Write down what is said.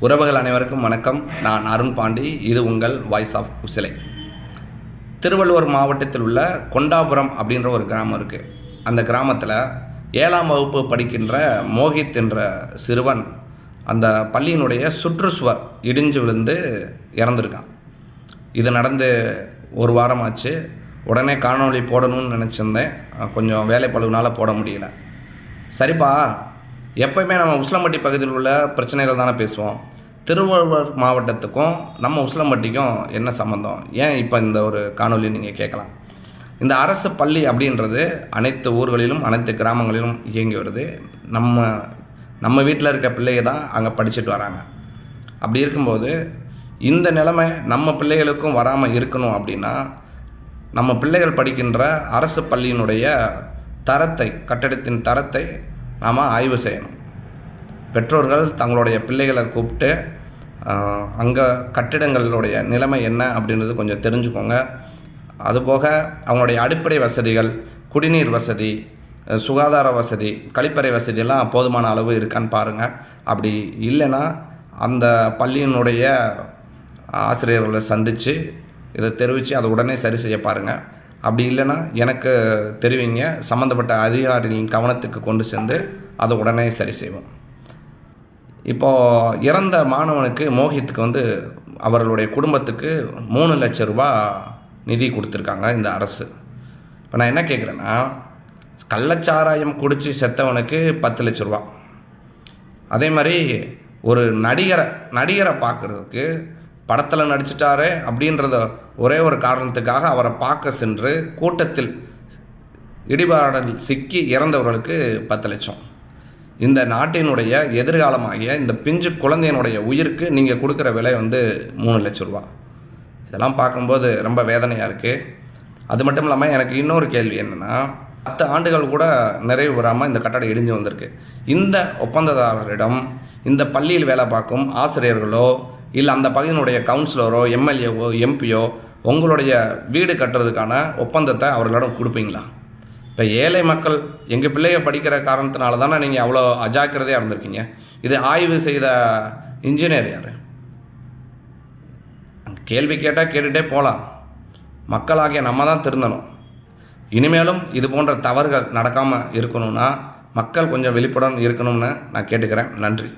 உறவுகள் அனைவருக்கும் வணக்கம். நான் அருண் பாண்டி. இது உங்கள் வாய்ஸ் ஆஃப் உசிலை திருவள்ளுவர் மாவட்டத்தில் உள்ள கொண்டாபுரம் அப்படின்ற ஒரு கிராமம் இருக்குது அந்த கிராமத்தில் ஏழாம் வகுப்பு படிக்கின்ற மோகித் என்ற சிறுவன் அந்த பள்ளியினுடைய சுற்றுச்சுவர் இடிஞ்சு விழுந்து இறந்துருக்கான். இது நடந்து ஒரு வாரம் ஆச்சு உடனே காணொளி போடணும்னு நினச்சிருந்தேன். கொஞ்சம் வேலை பழுவுனால் போட முடியல. சரிப்பா எப்பயுமே நம்ம உசிலம்பட்டி பகுதியில் உள்ள பிரச்சனைகள் தானே பேசுவோம். திருவள்ளுவர் மாவட்டத்துக்கும் நம்ம உசிலம்பட்டிக்கும் என்ன சம்மந்தம் ஏன் இப்போ இந்த ஒரு காணொளி நீங்கள் கேட்கலாம்? இந்த அரசு பள்ளி அப்படின்றது அனைத்து ஊர்களிலும் அனைத்து கிராமங்களிலும் இயங்கி வருது. நம்ம நம்ம வீட்டில் இருக்க பிள்ளைங்க தான் அங்கே படிச்சுட்டு வராங்க. அப்படி இருக்கும்போது இந்த நிலைமை நம்ம பிள்ளைகளுக்கும் வராமல் இருக்கணும் அப்படின்னா நம்ம பிள்ளைகள் படிக்கின்ற அரசு பள்ளியினுடைய தரத்தை கட்டடத்தின் தரத்தை நாம் ஆய்வு செய்யணும். பெற்றோர்கள் தங்களுடைய பிள்ளைகளை கூப்பிட்டு அங்கே கட்டிடங்களுடைய நிலைமை என்ன அப்படின்றது கொஞ்சம் தெரிஞ்சுக்கோங்க. அதுபோக அவங்களுடைய அடிப்படை வசதிகள் குடிநீர் வசதி சுகாதார வசதி கழிப்பறை வசதியெல்லாம் போதுமான அளவு இருக்கான்னு பாருங்கள் அப்படி இல்லைன்னா அந்த பள்ளியினுடைய ஆசிரியர்களை சந்தித்து இதை தெரிவித்து அதை உடனே சரி செய்ய பாருங்கள் அப்படி இல்லைன்னா எனக்கு தெரிவிங்க சம்மந்தப்பட்ட அதிகாரிகளின் கவனத்துக்கு கொண்டு சென்று அதை உடனே சரி செய்வோம். இப்போது இறந்த மாணவனுக்கு மோகித்துக்கு வந்து அவர்களுடைய குடும்பத்துக்கு மூணு லட்ச ரூபா நிதி கொடுத்துருக்காங்க இந்த அரசு. இப்போ நான் என்ன கேட்குறேன்னா கள்ளச்சாராயம் குடித்து செத்தவனுக்கு பத்து லட்ச ரூபா. அதே மாதிரி ஒரு நடிகரை நடிகரை பார்க்குறதுக்கு படத்தில் நடிச்சிட்டாரே அப்படின்றத ஒரே ஒரு காரணத்துக்காக அவரை பார்க்க சென்று கூட்டத்தில் இடிபாடல் சிக்கி இறந்தவர்களுக்கு பத்து லட்சம். இந்த நாட்டினுடைய எதிர்காலமாகிய இந்த பிஞ்சு குழந்தையினுடைய உயிருக்கு நீங்கள் கொடுக்குற விலை வந்து மூணு லட்ச ரூபா. இதெல்லாம் பார்க்கும்போது ரொம்ப வேதனையாக இருக்குது அது மட்டும் இல்லாமல் எனக்கு இன்னொரு கேள்வி என்னென்னா பத்து ஆண்டுகள் கூட நிறைவு பெறாமல் இந்த கட்டடம் இடிஞ்சு வந்திருக்கு. இந்த ஒப்பந்ததாரரிடம் இந்த பள்ளியில் வேலை பார்க்கும் ஆசிரியர்களோ இல்லை அந்த பகுதியினுடைய கவுன்சிலரோ எம்எல்ஏவோ எம்பியோ உங்களுடைய வீடு கட்டுறதுக்கான ஒப்பந்தத்தை அவர்களிடம் கொடுப்பீங்களா? இப்போ ஏழை மக்கள் எங்கள் பிள்ளைய படிக்கிற காரணத்தினால தானே நீங்கள் அவ்வளோ அஜாக்கிரதையாக இருந்திருக்கீங்க. இது ஆய்வு செய்த இன்ஜினியர் யார்? கேள்வி கேட்டால் கேட்டுகிட்டே போகலாம் மக்களாகிய நம்ம தான் திருந்தணும். இனிமேலும் இது போன்ற தவறுகள் நடக்காமல் இருக்கணும்னா மக்கள் கொஞ்சம் விழிப்புடன் இருக்கணும்னு நான் கேட்டுக்கிறேன். நன்றி.